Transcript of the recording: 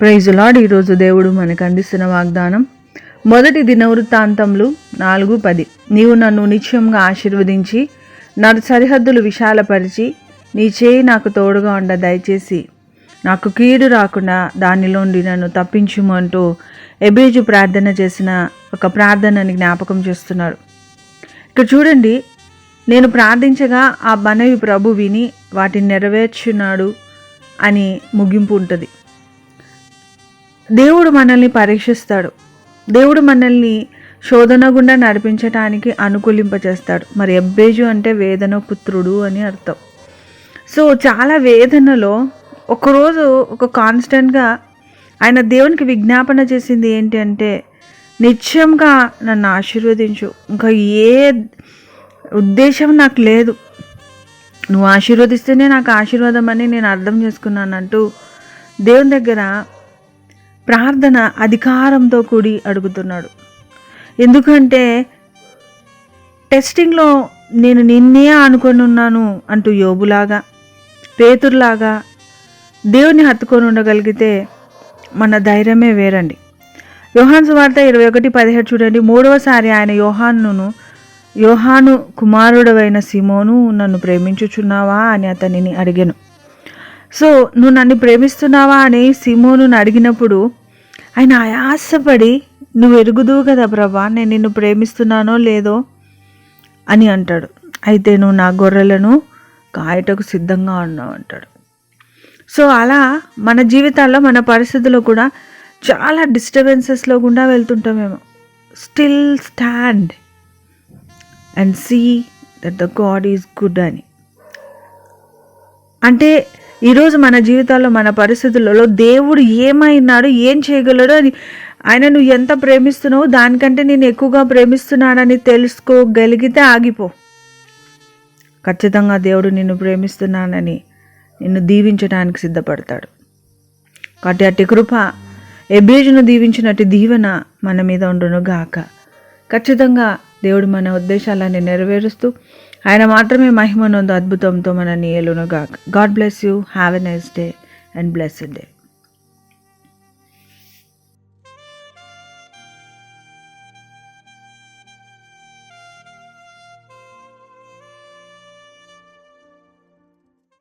ప్రైజులాడ్ ఈరోజు దేవుడు మనకు అందిస్తున్న వాగ్దానం. మొదటి దినవృత్తాంతములు నాలుగు పది. నీవు నన్ను నిత్యంగా ఆశీర్వదించి నా సరిహద్దులు విశాలపరిచి నీ చేయి నాకు తోడుగా ఉండ దయచేసి నాకు కీడు రాకుండా దానిలోండి నన్ను తప్పించుము అంటూ ఎబేజు ప్రార్థన చేసిన ఒక ప్రార్థనని జ్ఞాపకం చేస్తున్నాడు ఇక్కడ చూడండి నేను ప్రార్థించగా ఆ మనవి ప్రభు విని వాటిని నెరవేర్చున్నాడు అని ముగింపు ఉంటుంది. దేవుడు మనల్ని పరీక్షిస్తాడు. దేవుడు మనల్ని శోధన గుండా నడిపించటానికి అనుకూలింపజేస్తాడు. మరి ఎబ్బేజు అంటే వేదన పుత్రుడు అని అర్థం. సో చాలా వేదనలో ఒకరోజు ఒక కాన్స్టెంట్గా ఆయన దేవునికి విజ్ఞాపన చేసింది ఏంటి అంటే నిత్యంగా నన్ను ఆశీర్వదించు. ఇంకా ఏ ఉద్దేశం నాకు లేదు. నువ్వు ఆశీర్వదిస్తేనే నాకు ఆశీర్వాదం అని నేను అర్థం చేసుకున్నానంటూ దేవుని దగ్గర ప్రార్థన అధికారంతో కూడి అడుగుతున్నాడు. ఎందుకంటే టెస్టింగ్లో నేను నిన్నే అనుకొని ఉన్నాను అంటూ యోబులాగా పేతురులాగా దేవుని హత్తుకొని ఉండగలిగితే మన ధైర్యమే వేరండి. యోహాన్ సువార్త ఇరవై ఒకటి పదిహేడు చూడండి. మూడవసారి ఆయన యోహాన్ను యోహాను కుమారుడవైన సిమోను నన్ను ప్రేమించుచున్నావా అని అతనిని అడిగాను. సో నువ్వు నన్ను ప్రేమిస్తున్నావా? అని సిమోను అడిగినప్పుడు ఆయన ఆయాసపడి నువ్వు ఎరుగుదువు కదా ప్రభా నేను నిన్ను ప్రేమిస్తున్నానో లేదో? అని అంటాడు. అయితే నువ్వు నా గొర్రెలను కాయటకు సిద్ధంగా ఉన్నావు అంటాడు. సో అలా మన జీవితాల్లో మన పరిస్థితుల్లో కూడా చాలా డిస్టర్బెన్సెస్లో గుండా వెళ్తుంటామేమో still stand and see that the God is good అని. అంటే ఈరోజు మన జీవితాల్లో మన పరిస్థితులలో దేవుడు ఏమైనాడు ఏం చేయగలడు అని ఆయన నువ్వు ఎంత ప్రేమిస్తున్నావు దానికంటే నేను ఎక్కువగా ప్రేమిస్తున్నానని తెలుసుకోగలిగితే ఆగిపో. ఖచ్చితంగా దేవుడు నిన్ను ప్రేమిస్తున్నానని నిన్ను దీవించడానికి సిద్ధపడతాడు. కాబట్టి అట్టి కృప ఎబేజును దీవించినట్టు దీవెన మన మీద ఉండును గాక ఖచ్చితంగా దేవుడు మన ఉద్దేశాలన్నీ నెరవేరుస్తూ ఆయన మాత్రమే మహిమనందు అద్భుతంతో మన నీయలును God bless you have a nice day and blessed day